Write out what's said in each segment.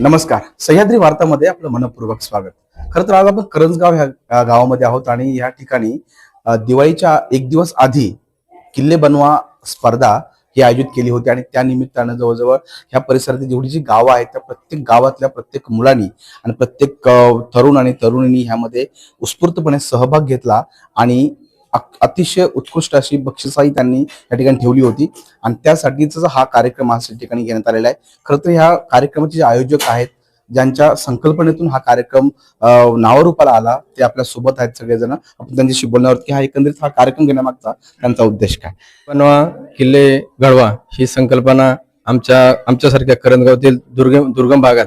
नमस्कार. सह्याद्री वार्तामध्ये आपलं मनपूर्वक स्वागत. खरं तर आज आपण करंजगाव ह्या गावामध्ये आहोत आणि या ठिकाणी दिवाळीच्या एक दिवस आधी किल्ले बनवा स्पर्धा ही आयोजित केली होती आणि त्या निमित्तानं जवळजवळ ह्या परिसरातील जेवढी जी गावं आहेत त्या प्रत्येक गावातल्या प्रत्येक मुलांनी आणि प्रत्येक तरुण आणि तरुणींनी ह्यामध्ये उत्स्फूर्तपणे सहभाग घेतला आणि अतिशय उत्कृष्ट अशी बक्षिसाही त्यांनी या ठिकाणी ठेवली होती. आणि त्यासाठीच हा कार्यक्रम आज या ठिकाणी घेण्यात आलेला आहे. खरं तर ह्या कार्यक्रमाचे जे आयोजक आहेत ज्यांच्या संकल्पनेतून हा कार्यक्रम नावरूपाला नावारूपाला आला ते आपल्यासोबत आहेत सगळेजण. आपण त्यांच्याशी बोलणार की हा एकंदरीत हा कार्यक्रम घेण्यामागचा त्यांचा उद्देश काय? बनवा किल्ले घडवा ही संकल्पना आमच्या आमच्यासारख्या करंदगावतील दुर्गम दुर्गम भागात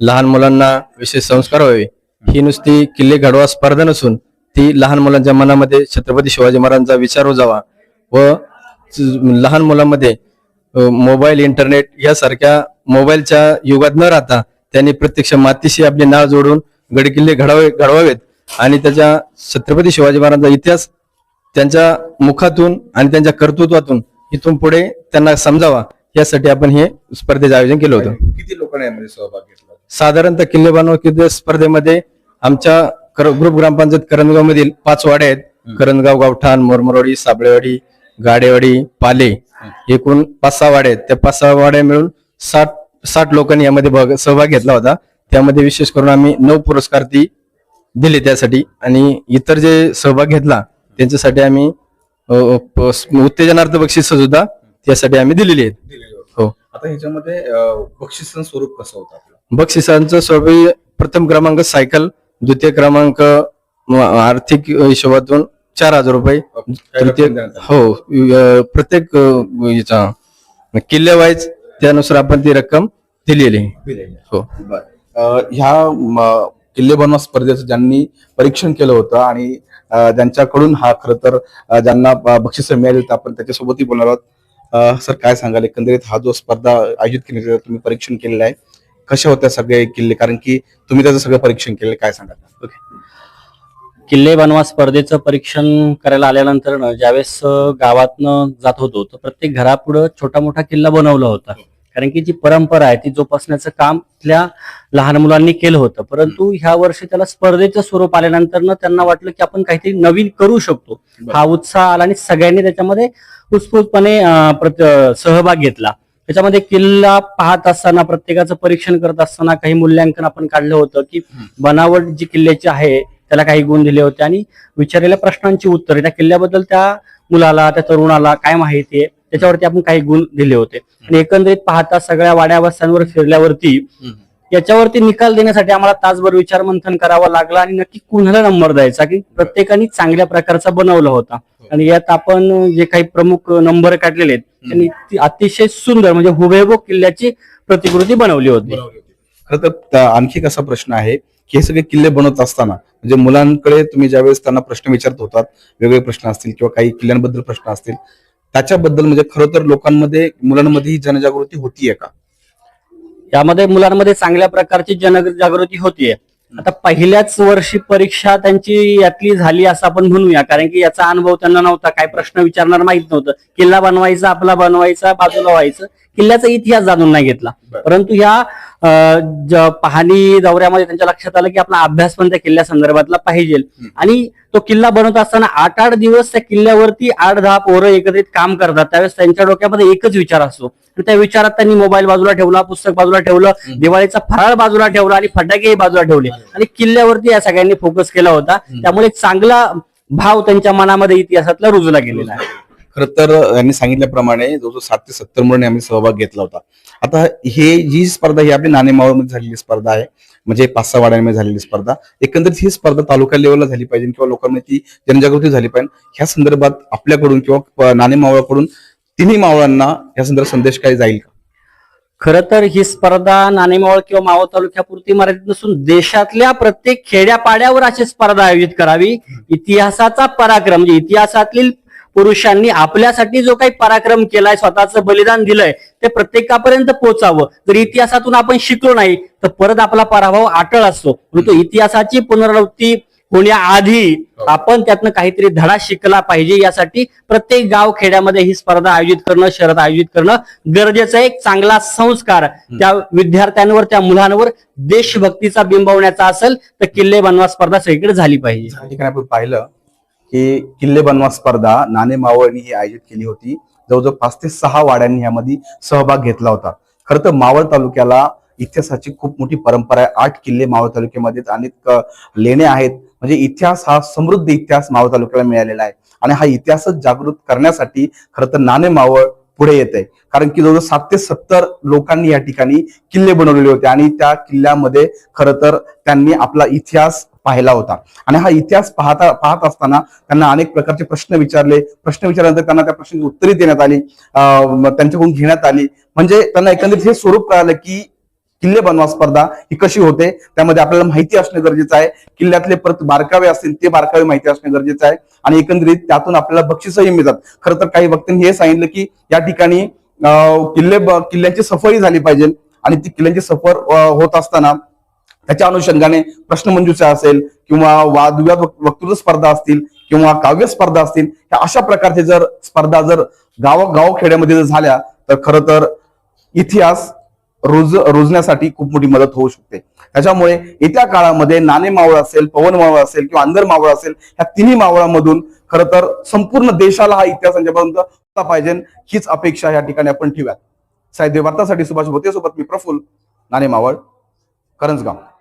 लहान मुलांना विशेष संस्कार व्हावे. ही नुसती किल्ले घडवा स्पर्धा नसून ती लहान मुलांच्या मनामध्ये छत्रपती शिवाजी महाराजांचा विचार जावा व लहान मुलांमध्ये मोबाईल इंटरनेट यासारख्या मोबाईलच्या युगात न राहता त्यांनी प्रत्यक्ष मातीशी आपले नाळ जोडून गडकिल्ले घडावे घडवावेत. आणि त्याच्या छत्रपती शिवाजी महाराजांचा इतिहास त्यांच्या मुखातून आणि त्यांच्या कर्तृत्वातून इथून पुढे त्यांना समजावा. यासाठी आपण हे स्पर्धेचं आयोजन केलं होतं. किती लोकांनी यामध्ये सहभाग घेतला? साधारणतः किल्ले बांधव स्पर्धेमध्ये आमच्या ग्रुप ग्रामपंचायत करंजगाव मधील पाच वाड्या आहेत. करंजगाव गावठाण मोरमरवाडी साबळेवाडी गाडेवाडी पाले एकूण पाच सहा वाड्या आहेत. त्या पाच सहा वाड्या मिळून साठ साठ लोकांनी यामध्ये भाग- सहभाग घेतला होता. त्यामध्ये विशेष करून आम्ही नऊ पुरस्कार ती दिले त्यासाठी आणि इतर जे सहभाग घेतला त्यांच्यासाठी आम्ही उत्तेजनार्थ बक्षीस सुद्धा त्यासाठी आम्ही दिलेली आहेत. हो. आता ह्याच्यामध्ये बक्षिसाचं स्वरूप कसं होतं बक्षिसांचं स्वरूप प्रथम क्रमांक सायकल द्वितीय क्रमांक आर्थिक हिशोबातून चार हजार रुपये. तृतीय हो प्रत्येक याचा किल्ले वाईज त्यानुसार आपण ती रक्कम दिलेली. हो. ह्या किल्ले बनवा स्पर्धेचं ज्यांनी परीक्षण केलं होतं आणि ज्यांच्याकडून हा खरं तर ज्यांना बक्षीस मिळाली होती आपण त्याच्यासोबतही बोलणार आहोत. सर काय सांगाल? एकंदरीत हा जो स्पर्धा आयोजित केली तुम्ही परीक्षण केलेलं आहे. कशा होत्या सगळे किल्ले? कारण की तुम्ही त्याचं सगळं परीक्षण केलं काय ओके किल्ले बनवा स्पर्धेचं परीक्षण करायला आल्यानंतर ज्यावेळेस गावातनं जात होतो तर प्रत्येक घरापुढं छोटा मोठा किल्ला बनवला होता. कारण की जी परंपरा आहे ती जोपासण्याचं काम तिथल्या लहान मुलांनी केलं होतं. परंतु ह्या वर्षी त्याला स्पर्धेचं स्वरूप आल्यानंतर त्यांना वाटलं की आपण काहीतरी नवीन करू शकतो. हा उत्साह आला आणि सगळ्यांनी त्याच्यामध्ये उत्स्फूर्तपणे सहभाग घेतला. त्याच्यामध्ये किल्ला पाहत असताना प्रत्येकाचं परीक्षण करत असताना काही मूल्यांकन आपण काढलं होतं की बनावट जी किल्ल्याची आहे त्याला काही गुण दिले होते आणि विचारलेल्या प्रश्नांची उत्तरे. त्या किल्ल्याबद्दल त्या मुलाला त्या तरुणाला काय माहिती आहे त्याच्यावरती आपण काही गुण दिले होते. आणि एकंदरीत पाहता सगळ्या वाड्या वस्त्यांवर फिरल्यावरती याच्यावरती निकाल देण्यासाठी आम्हाला तासभर विचार मंथन करावं लागलं आणि नक्की कुणाला नंबर द्यायचा? की प्रत्येकाने चांगल्या प्रकारचा बनवला होता. आणि यात आपण जे काही प्रमुख नंबर काढलेले आहेत त्यांनी ती अतिशय सुंदर म्हणजे हुबेहूब किल्ल्याची प्रतिकृती बनवली होती. खरं तर आणखी एक असा प्रश्न आहे की हे सगळे किल्ले बनवत असताना म्हणजे मुलांकडे तुम्ही ज्यावेळेस त्यांना प्रश्न विचारत होतात वेगवेगळे प्रश्न असतील किंवा काही किल्ल्यांबद्दल प्रश्न असतील त्याच्याबद्दल म्हणजे खरं तर लोकांमध्ये मुलांमध्ये ही जनजागृती होतीये का? यामध्ये मुलांमध्ये चांगल्या प्रकारची जनजागृती होतीये. आता पहिल्याच वर्षी परीक्षा त्यांची यातली झाली असं आपण म्हणूया कारण की याचा अनुभव त्यांना नव्हता काय प्रश्न विचारणार माहीत नव्हतं. किल्ला बनवायचा आपला बनवायचा बाजूला व्हायचं. किल्ल्याचा इतिहास जाणून नाही घेतला. परंतु ह्या पाहणी दौऱ्यामध्ये त्यांच्या लक्षात आलं की आपला अभ्यास पण त्या किल्ल्या संदर्भातला पाहिजे. आणि तो किल्ला बनवत असताना आठ आठ दिवस त्या किल्ल्यावरती आठ दहा पोरं एकत्रित काम करतात. त्यावेळेस त्यांच्या डोक्यामध्ये एकच विचार असतो. आणि त्या विचारात त्यांनी मोबाईल बाजूला ठेवला पुस्तक बाजूला ठेवलं दिवाळीचा फराळ बाजूला ठेवला आणि फटाकेही बाजूला ठेवले. आणि किल्ल्यावरती या सगळ्यांनी फोकस केला होता. त्यामुळे चांगला भाव त्यांच्या मनामध्ये इतिहासातला रुजला गेलेला आहे. खरं तर यांनी सांगितल्याप्रमाणे जवळजवळ सात ते सत्तर मुलांनी आम्ही सहभाग घेतला होता. आता हे जी स्पर्धा ही आपली नाणेमावळमध्ये झालेली स्पर्धा आहे म्हणजे पाच सहा वाड्यांमध्ये झालेली स्पर्धा एकंदरीत ही स्पर्धा तालुका लेवलला झाली पाहिजे किंवा लोकांमध्ये ती जनजागृती झाली पाहिजे. ह्या संदर्भात आपल्याकडून किंवा नाणेमावळाकडून तिन्ही मावळांना या संदर्भात संदेश काय जाईल का? खरं तर ही स्पर्धा नाणेमावळ किंवा मावळ तालुक्यापुरती मर्यादित नसून देशातल्या प्रत्येक खेड्यापाड्यावर अशी स्पर्धा आयोजित करावी. इतिहासाचा पराक्रम म्हणजे इतिहासातील पुरुषांनी आपल्यासाठी जो काही पराक्रम केलाय स्वतःचं बलिदान दिलंय ते प्रत्येकापर्यंत पोहोचावं. जर इतिहासातून आपण शिकलो नाही तर परत आपला पराभव अटळ असतो. परंतु इतिहासाची पुनरावृत्ती होण्याआधी आपण त्यातनं काहीतरी धडा शिकला पाहिजे यासाठी प्रत्येक गाव खेड्यामध्ये ही स्पर्धा आयोजित करणं शर्यत आयोजित करणं गरजेचं आहे. एक चांगला संस्कार त्या विद्यार्थ्यांवर त्या मुलांवर देशभक्तीचा बिंबवण्याचा असेल तर किल्ले बनवा स्पर्धा सगळीकडे झाली पाहिजे. आपण पाहिलं की किल्ले बनवा स्पर्धा नाणे मावळनी ही आयोजित केली होती. जवळजवळ पाच ते सहा वाड्यांनी यामध्ये सहभाग घेतला होता. खरं तर मावळ तालुक्याला इतिहासाची खूप मोठी परंपरा आहे. आठ किल्ले मावळ तालुक्यामध्ये अनेक लेणे आहेत. म्हणजे इतिहास हा समृद्ध इतिहास मावळ तालुक्याला मिळालेला आहे. आणि हा इतिहासच जागृत करण्यासाठी खरं तर नाणे मावळ पुढे येत आहे. कारण की जवळजवळ सात ते सत्तर लोकांनी या ठिकाणी किल्ले बनवलेले होते. आणि त्या किल्ल्यामध्ये खरं तर त्यांनी आपला इतिहास पाहिला होता. आणि हा इतिहास पाहता पाहत असताना त्यांना अनेक प्रकारचे प्रश्न विचारले. प्रश्न विचारल्यानंतर त्यांना त्या प्रश्नाची उत्तरे देण्यात आली. अं, त्यांच्याकडून घेण्यात आली. म्हणजे त्यांना एकंदरीत हे स्वरूप कळालं की किल्ले बनवा स्पर्धा ही कशी होते. त्यामध्ये आपल्याला माहिती असणं गरजेचं आहे. किल्ल्यातले परत बारकावे असतील ते बारकावे माहिती असणं गरजेचं आहे. आणि एकंदरीत त्यातून आपल्याला बक्षीसही मिळतात. खरं तर काही वक्त्यांनी हे सांगितलं की या ठिकाणी अं, किल्ले किल्ल्यांची सफरही झाली पाहिजे. आणि ती किल्ल्यांची सफर होत असताना त्याच्या अनुषंगाने प्रश्नमंजुषा असेल किंवा वादविवाद वक्तृत्व स्पर्धा असतील किंवा काव्य स्पर्धा असतील ह्या अशा प्रकारचे जर स्पर्धा जर गाव गावखेड्यामध्ये जर झाल्या तर खरं तर इतिहास रुज रुजण्यासाठी खूप मोठी मदत होऊ शकते. त्याच्यामुळे येत्या काळामध्ये नाणे मावळ असेल पवन मावळ असेल किंवा अंदर मावळ असेल ह्या तिन्ही मावळामधून खरं तर संपूर्ण देशाला हा इतिहास यांच्यापर्यंत होता पाहिजे. हीच अपेक्षा या ठिकाणी आपण ठेवूयात. साहित्य वार्तासाठी सुभाष भोते सोबत मी प्रफुल नाणे मावळ करंजगाव.